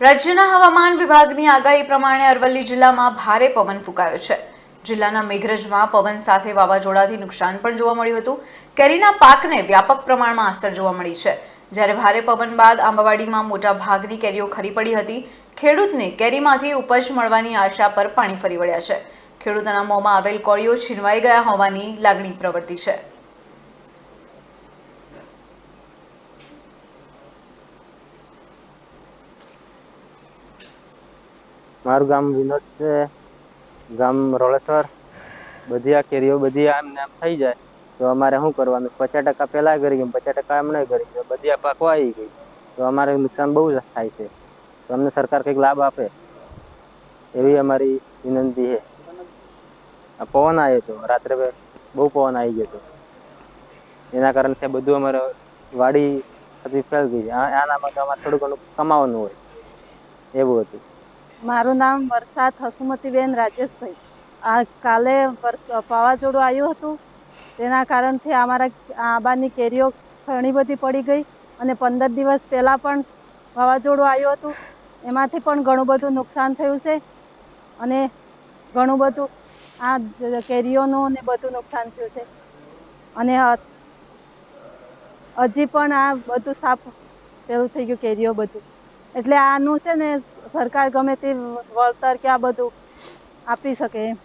રાજ્યના હવામાન વિભાગની આગાહી પ્રમાણે અરવલ્લી જિલ્લામાં ભારે પવન ફૂંકાયો છે. જિલ્લાના મેઘરજમાં પવન સાથે વાવાઝોડાથી નુકસાન પણ જોવા મળ્યું હતું. કેરીના પાકને વ્યાપક પ્રમાણમાં અસર જોવા મળી છે. જ્યારે ભારે પવન બાદ આંબાવાડીમાં મોટા ભાગની કેરીઓ ખરી પડી હતી. ખેડૂતને કેરીમાંથી ઉપજ મળવાની આશા પર પાણી ફરી વળ્યા છે. ખેડૂતોના મોંમાં આવેલ કોળીઓ છીનવાઈ ગયા હોવાની લાગણી પ્રવર્તી છે. મારું ગામ વિનોદ છે. ગામ રોળેશ્વર. બધી આ કેરીઓ બધી આમ ને આમ થઈ જાય. તો અમારે શું કરવાનું? પચાસ ટકા પહેલાં કરી ગયું, પચાસ ટકા એમ નહીં કરી ગયું. બધી આ પાકવા આવી ગઈ. તો અમારે નુકસાન બહુ થાય છે. તો અમને સરકાર કંઈક લાભ આપે. એવી અમારી વિનંતી છે. આ પવન આવ્યો હતો રાત્રે બહુ પવન આવી ગયો હતો એના કારણે બધું અમારે વાડી બધી ફેલ ગઈ. આ- આના માટે અમારે થોડું ઘણું કમાવાનું હોય. એવું હતું. મારું નામ વરસાદ હસુમતીબેન રાજેશભાઈ. આ કાલે વાવાઝોડું આવ્યું હતું. તેના કારણથી અમારા આંબાની કેરીઓ ઘણી બધી પડી ગઈ અને પંદર દિવસ પહેલાં પણ વાવાઝોડું આવ્યું હતું. એમાંથી પણ ઘણું બધું નુકસાન થયું છે અને ઘણું બધું આ કેરીઓનું ને બધું નુકસાન થયું છે. અને હજી પણ આ બધું સાફ, પેલું થઈ ગયું કેરીઓ બધું. એટલે આનું છે ને સરકાર ગમે તે વળતર કે આ બધું આપી શકે એમ.